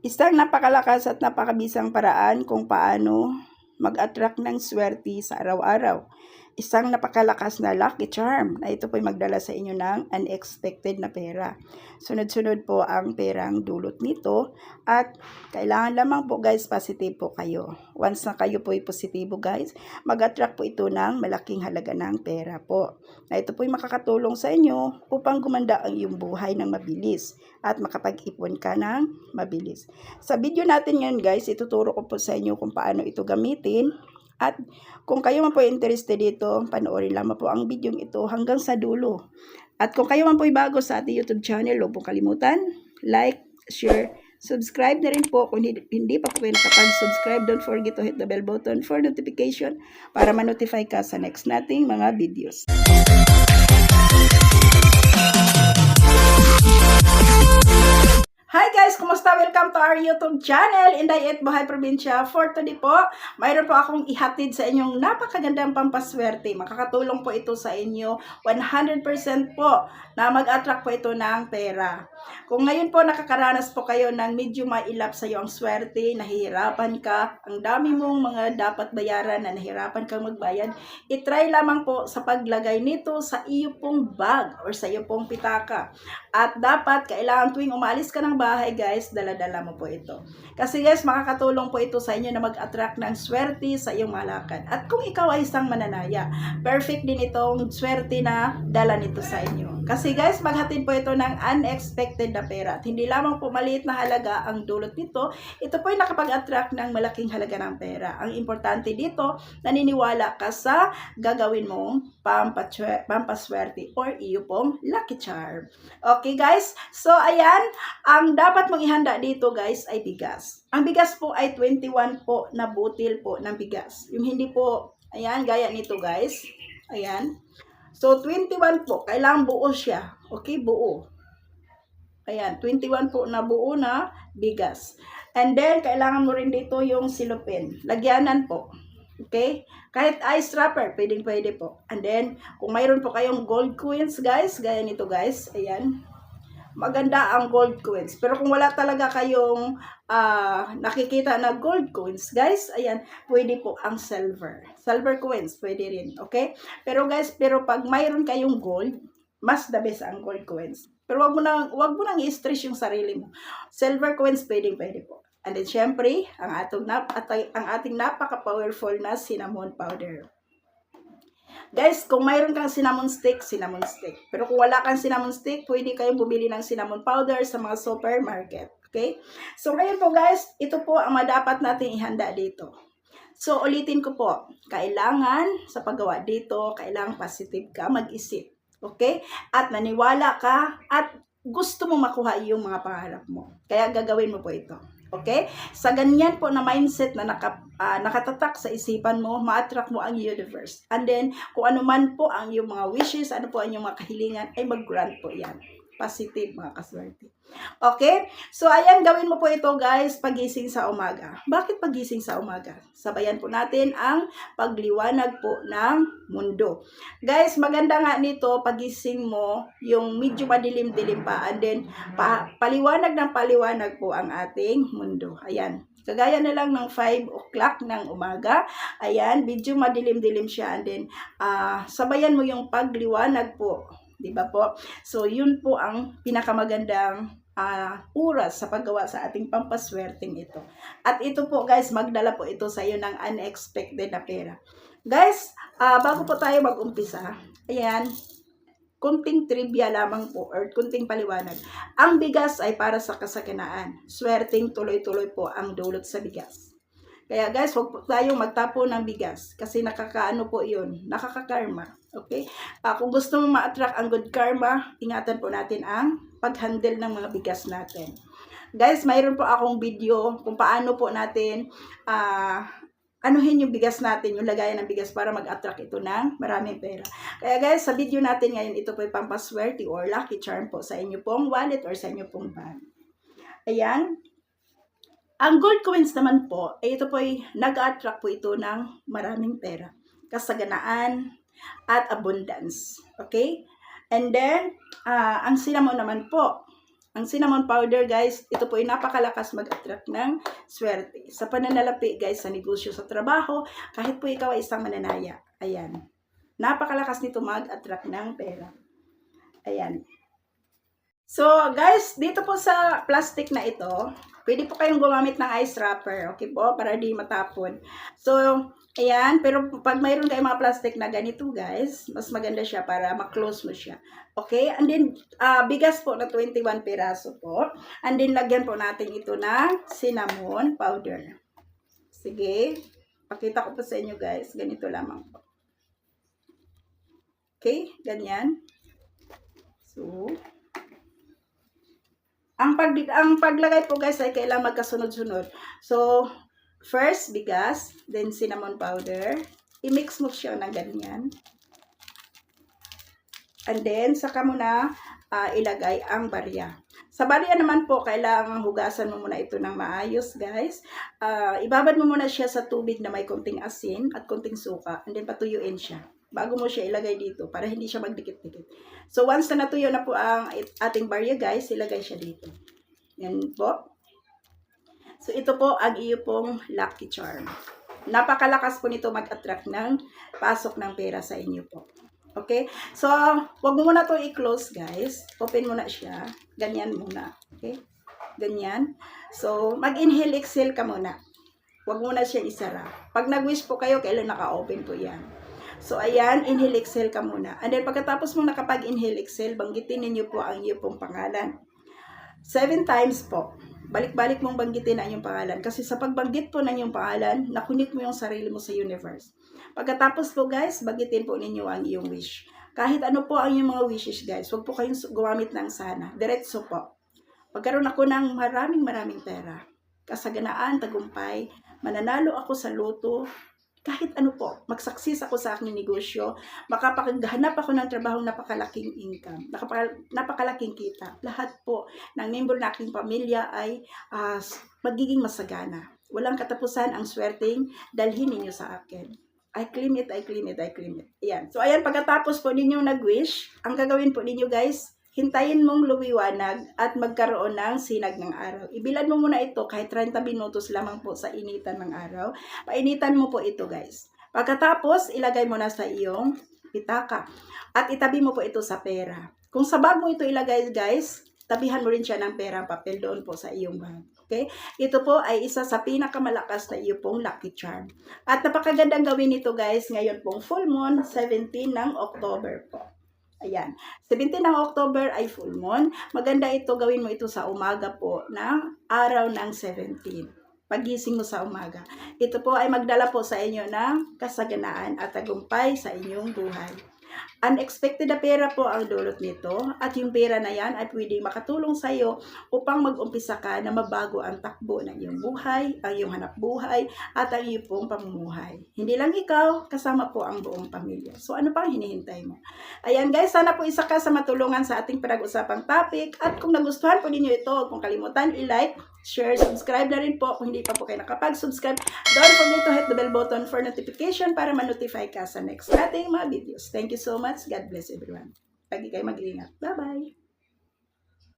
Isang napakalakas at napakabisang paraan kung paano mag-attract ng swerte sa araw-araw. Isang napakalakas na lucky charm na ito po'y magdala sa inyo ng unexpected na pera. Sunod-sunod po ang perang dulot nito at kailangan lamang po guys positive po kayo. Once na kayo po'y positibo guys, mag-attract po ito ng malaking halaga ng pera po. Na ito po'y makakatulong sa inyo upang gumanda ang iyong buhay ng mabilis at makapag-ipon ka ng mabilis. Sa video natin ngayon guys, ituturo ko po sa inyo kung paano ito gamitin at kung kayo man po interested dito, panoorin lamang po ang video ito hanggang sa dulo. At kung kayo man po bago sa ating YouTube channel, huwag pong kalimutan, like, share, subscribe na rin po. Kung hindi, pa po kayo nakapag-subscribe, don't forget to hit the bell button for notification para ma-notify ka sa next nating mga videos. Hi guys! Kumusta? Welcome to our YouTube channel, Inday at Buhay Probinsya. For today po, mayroon po akong ihatid sa inyong napakagandang pampaswerte. Makakatulong po ito sa inyo 100% po na mag-attract po ito ng pera. Kung ngayon po nakakaranas po kayo ng medyo mailap sa iyo ang swerte, nahihirapan ka, ang dami mong mga dapat bayaran na nahihirapan kang magbayad, itry lamang po sa paglagay nito sa iyo pong bag or sa iyo pong pitaka. At dapat, kailangan tuwing umalis ka ng bahay guys, dala-dala mo po ito. Kasi guys, makakatulong po ito sa inyo na mag-attract ng swerte sa iyong malakad. At kung ikaw ay isang mananaya, perfect din itong swerte na dala nito sa inyo. Kasi guys, maghatid po ito ng unexpected na pera. At hindi lamang po maliit na halaga ang dulot nito, ito po ay nakapag-attract ng malaking halaga ng pera. Ang importante dito, naniniwala ka sa gagawin mong pampaswer- pampaswerte or iyo pong lucky charm. Okay guys, so ayan, ang dapat mong ihanda dito guys ay bigas. Ang bigas po ay 21 po na butil po ng bigas. Yung hindi po, ayan, gaya nito guys. Ayan. So, 21 po. Kailangan buo siya. Okay, buo. Ayan, 21 po na buo na bigas. And then, kailangan mo rin dito yung silupin. Lagyanan po. Okay? Kahit ice wrapper, pwedeng pwede po. And then, kung mayroon po kayong gold coins, guys, gaya nito, guys. Ayan. Maganda ang gold coins. Pero kung wala talaga kayong ah, nakikita na gold coins, guys, ayan, pwede po ang silver. Silver coins, pwede rin. Okay? Pero guys, pero pag mayroon kayong gold, mas the best ang gold coins. Pero wag mo nang wag mo nang i-stress yung sarili mo. Silver coins pwedeng pwede po. And then syempre, ang atong nap at ang ating napaka-powerful na cinnamon powder. Guys, kung mayroon kang cinnamon stick, cinnamon stick. Pero kung wala kang cinnamon stick, pwede kayong bumili ng cinnamon powder sa mga supermarket. Okay? So, ngayon po guys, ito po ang madapat nating ihanda dito. So, ulitin ko po, kailangan sa paggawa dito, kailangan positive ka, mag-isip. Okay? At naniwala ka at gusto mo makuha yung mga pangarap mo. Kaya gagawin mo po ito. Okay? Sa ganyan po na mindset na naka, ah, nakatatak sa isipan mo, ma-attract mo ang universe. And then, kung ano man po ang iyong mga wishes, ano po ang iyong mga kahilingan, ay mag-grant po yan. Positive, mga kaswerte. Okay? So, ayan, gawin mo po ito, guys, pagising sa umaga. Bakit pagising sa umaga? Sabayan po natin ang pagliwanag po ng mundo. Guys, maganda nga nito, pagising mo, yung medyo madilim-dilim pa, and then, pa, paliwanag ng paliwanag po ang ating mundo. Ayan. Kagaya na lang ng 5 o'clock ng umaga. Ayan, medyo madilim-dilim siya. And then, ah, sabayan mo yung pagliwanag po. Di ba po? So, yun po ang pinakamagandang ah, oras sa paggawa sa ating pampaswerteng ito. At ito po guys, magdala po ito sa iyo ng unexpected na pera. Guys, ah, bago po tayo mag-umpisa, ayan, kunting trivia lamang po or kunting paliwanag. Ang bigas ay para sa kasaganaan. Swerteng tuloy-tuloy po ang dulot sa bigas. Kaya guys, huwag po tayong magtapo ng bigas kasi nakakaano po yun, nakakakarma. Okay? Ah, kung gusto mo ma-attract ang good karma, ingatan po natin ang pag-handle ng mga bigas natin. Guys, mayroon po akong video kung paano po natin ah anuhin yung bigas natin, yung lagayan ng bigas para mag-attract ito ng maraming pera. Kaya guys, sa video natin ngayon, ito po yung pampaswerte or lucky charm po sa inyo pong wallet or sa inyo pong bag. Ayan. Ang gold coins naman po, eh, ito po ay nag-attract po ito ng maraming pera. Kasaganaan at abundance. Okay? And then, ah, ang cinnamon naman po, Ang cinnamon powder, guys, ito po ay napakalakas mag-attract ng swerte. Sa pananalapi, guys, sa negosyo, sa trabaho, kahit po ikaw ay isang mananaya. Ayan. Napakalakas nito mag-attract ng pera. Ayan. So, guys, dito po sa plastic na ito, pwede po kayong gumamit ng ice wrapper, okay po, para di matapon. So, ayan, pero pag mayroon kayong mga plastic na ganito, guys, mas maganda siya para ma-close mo siya. Okay? And then, ah, bigas po na 21 piraso po. And then, lagyan po natin ito ng cinnamon powder. Sige. Pakita ko po sa inyo, guys. Ganito lamang po. Okay? Ganyan. So, ang pag ang paglagay po guys ay kailangan magkasunod-sunod. So, first bigas, then cinnamon powder. I-mix mo siya ng ganyan. And then, saka mo na ah, ilagay ang barya. Sa barya naman po, kailangan hugasan mo muna ito ng maayos, guys. Ah, ibabad mo muna siya sa tubig na may konting asin at konting suka. And then, patuyuin siya. Bago mo siya ilagay dito para hindi siya magdikit-dikit. So, once na natuyo na po ang ating barya, guys, ilagay siya dito. Yan po. So, ito po ang iyo pong lucky charm. Napakalakas po nito mag-attract ng pasok ng pera sa inyo po. Okay? So, wag muna to i-close, guys. Open mo na siya. Ganyan muna. Okay? Ganyan. So, mag-inhale, exhale ka muna. Wag mo na siya isara. Pag nag-wish po kayo, kailan naka-open po yan. So, ayan, inhale, exhale ka muna. And then, pagkatapos mo nakapag-inhale, exhale, banggitin ninyo po ang iyo pong pangalan. Seven times po. Balik-balik mong banggitin ang iyong pangalan. Kasi sa pagbanggit po ng iyong pangalan, nakunit mo yung sarili mo sa universe. Pagkatapos po guys, banggitin po ninyo ang iyong wish. Kahit ano po ang iyong mga wishes guys, huwag po kayong gumamit ng sana. Diretso po. Pagkaroon ako ng maraming maraming pera, kasaganaan, tagumpay, mananalo ako sa loto, kahit ano po, mag-success ako sa aking negosyo, makapaghanap ako ng trabaho napakalaking income, nakapa- napakalaking kita. Lahat po ng member ng aking pamilya ay s- magiging masagana. Walang katapusan ang swerteng dalhin ninyo sa akin. I claim it, I claim it, I claim it. Ayan. So, ayan, pagkatapos po ninyo nag-wish, ang gagawin po ninyo guys, hintayin mong lumiwanag at magkaroon ng sinag ng araw. Ibilad mo muna ito kahit 30 minutos lamang po sa initan ng araw. Painitan mo po ito guys. Pagkatapos, ilagay mo na sa iyong pitaka. At itabi mo po ito sa pera. Kung sa bag mo ito ilagay guys, tabihan mo rin siya ng perang papel doon po sa iyong bag. Okay? Ito po ay isa sa pinakamalakas na iyo pong lucky charm. At napakagandang gawin ito guys, ngayon pong full moon, 17 ng October po. Ayan. 17 ng October ay full moon. Maganda ito, gawin mo ito sa umaga po ng araw ng 17. Pagising mo sa umaga. Ito po ay magdala po sa inyo ng kasaganaan at tagumpay sa inyong buhay. Unexpected na pera po ang dulot nito at yung pera na yan ay pwedeng makatulong sa iyo upang mag-umpisa ka na mabago ang takbo ng iyong buhay, ang iyong hanap buhay at ang iyong pong pamumuhay. Hindi lang ikaw, kasama po ang buong pamilya. So ano pang hinihintay mo? Ayan guys, sana po isa ka sa matulungan sa ating pinag-usapang topic at kung nagustuhan po ninyo ito, huwag kalimutan i-like, share, subscribe na rin po kung hindi pa po kayo nakapag-subscribe. Don't forget to hit the bell button for notification para ma-notify ka sa next nating mga videos. Thank you so much. God bless everyone. Lagi kayo mag-iingat. Bye-bye.